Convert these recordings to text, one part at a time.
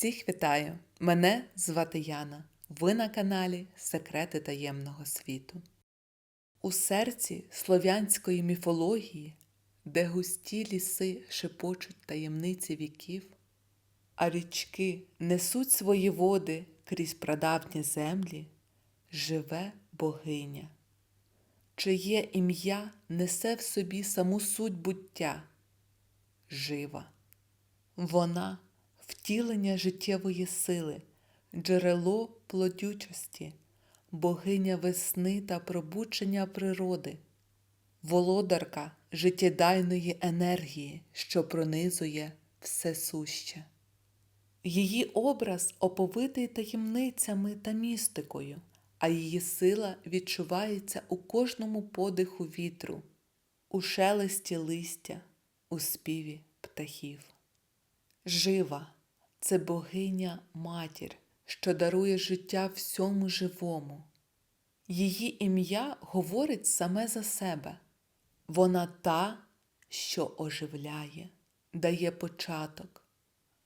Всіх вітаю! Мене звати Яна. Ви на каналі Секрети таємного світу. У серці слов'янської міфології, де густі ліси шепочуть таємниці віків, а річки несуть свої води крізь прадавні землі, живе богиня, чиє ім'я несе в собі саму суть буття, жива. Вона втілення життєвої сили, джерело плодючості, богиня весни та пробудження природи, володарка життєдайної енергії, що пронизує все суще. Її образ оповитий таємницями та містикою, а її сила відчувається у кожному подиху вітру, у шелесті листя, у співі птахів. Жива це богиня матір, що дарує життя всьому живому. Її ім'я говорить саме за себе. Вона та, що оживляє, дає початок,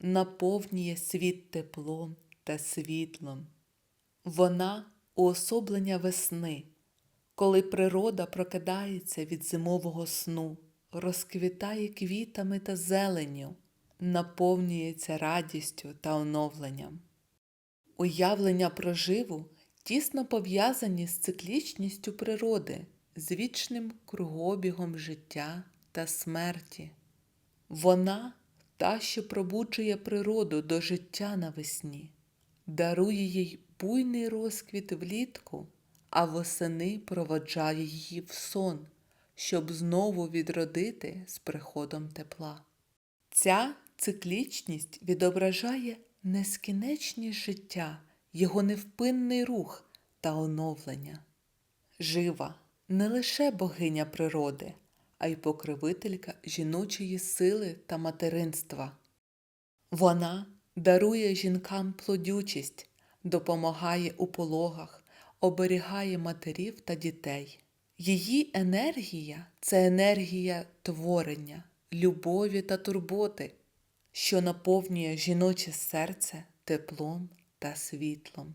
наповнює світ теплом та світлом. Вона уособлення весни, коли природа прокидається від зимового сну, розквітає квітами та зеленню наповнюється радістю та оновленням. Уявлення про живу тісно пов'язані з циклічністю природи, з вічним кругобігом життя та смерті. Вона та, що пробуджує природу до життя навесні, дарує їй буйний розквіт влітку, а восени проводжає її в сон, щоб знову відродити з приходом тепла. Ця циклічність відображає нескінченність життя, його невпинний рух та оновлення. Жива не лише богиня природи, а й покровителька жіночої сили та материнства. Вона дарує жінкам плодючість, допомагає у пологах, оберігає матерів та дітей. Її енергія це енергія творення, любові та турботи що наповнює жіноче серце теплом та світлом.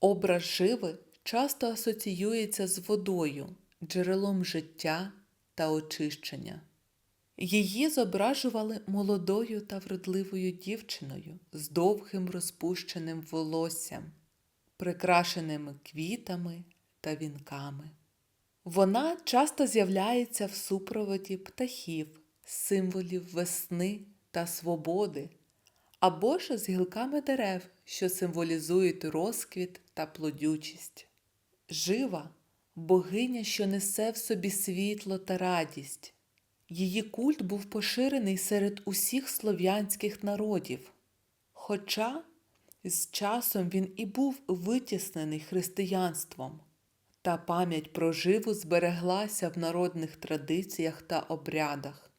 Образ живи часто асоціюється з водою, джерелом життя та очищення. Її зображували молодою та вродливою дівчиною з довгим розпущеним волоссям, прикрашеними квітами та вінками. Вона часто з'являється в супроводі птахів, символів весни та свободи, або ж з гілками дерев, що символізують розквіт та плодючість. Жива богиня, що несе в собі світло та радість. Її культ був поширений серед усіх слов'янських народів. Хоча з часом він і був витіснений християнством, та пам'ять про живу збереглася в народних традиціях та обрядах.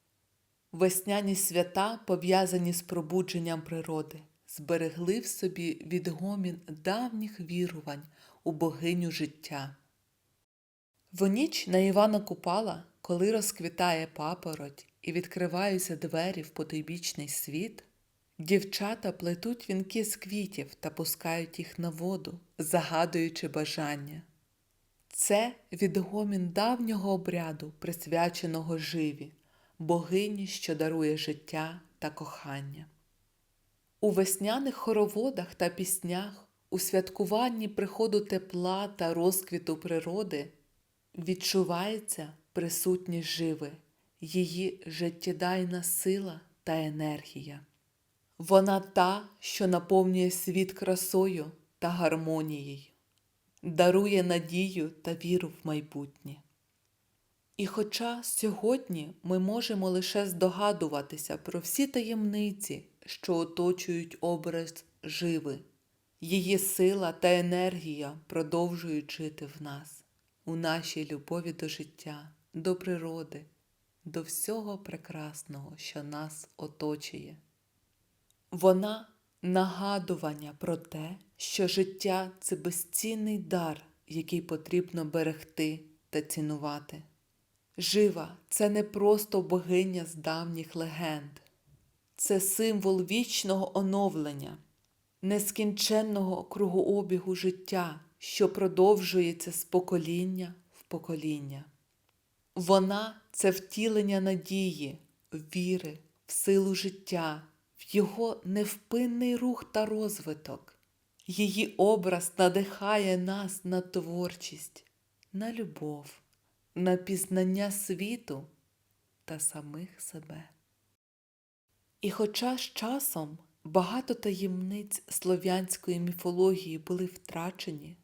Весняні свята, пов'язані з пробудженням природи, зберегли в собі відгомін давніх вірувань у богиню життя. В ніч на Івана Купала, коли розквітає папороть і відкриваються двері в потойбічний світ, дівчата плетуть вінки з квітів та пускають їх на воду, загадуючи бажання. Це відгомін давнього обряду, присвяченого живі богині, що дарує життя та кохання. У весняних хороводах та піснях, у святкуванні приходу тепла та розквіту природи відчувається присутність живи, її життєдайна сила та енергія. Вона та, що наповнює світ красою та гармонією, дарує надію та віру в майбутнє. І хоча сьогодні ми можемо лише здогадуватися про всі таємниці, що оточують образ живи, її сила та енергія продовжують жити в нас, у нашій любові до життя, до природи, до всього прекрасного, що нас оточує. Вона нагадування про те, що життя це безцінний дар, який потрібно берегти та цінувати. Жива це не просто богиня з давніх легенд, це символ вічного оновлення, нескінченного кругообігу життя, що продовжується з покоління в покоління. Вона це втілення надії, віри в силу життя, в його невпинний рух та розвиток. Її образ надихає нас на творчість, на любов, на пізнання світу та самих себе. І хоча з часом багато таємниць слов'янської міфології були втрачені,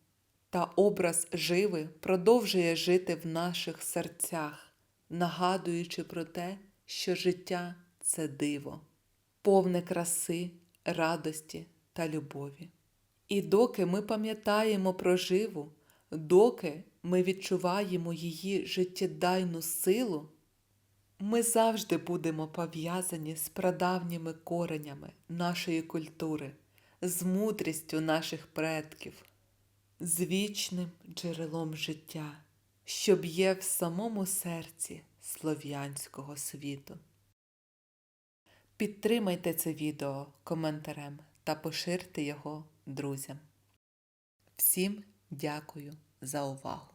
та образ живи продовжує жити в наших серцях, нагадуючи про те, що життя це диво, повне краси, радості та любові. І доки ми пам'ятаємо про живу, доки ми відчуваємо її життєдайну силу, ми завжди будемо пов'язані з прадавніми коренями нашої культури, з мудрістю наших предків, з вічним джерелом життя, що б'є в самому серці слов'янського світу. Підтримайте це відео коментарем та поширте його друзям. Всім дякую за увагу!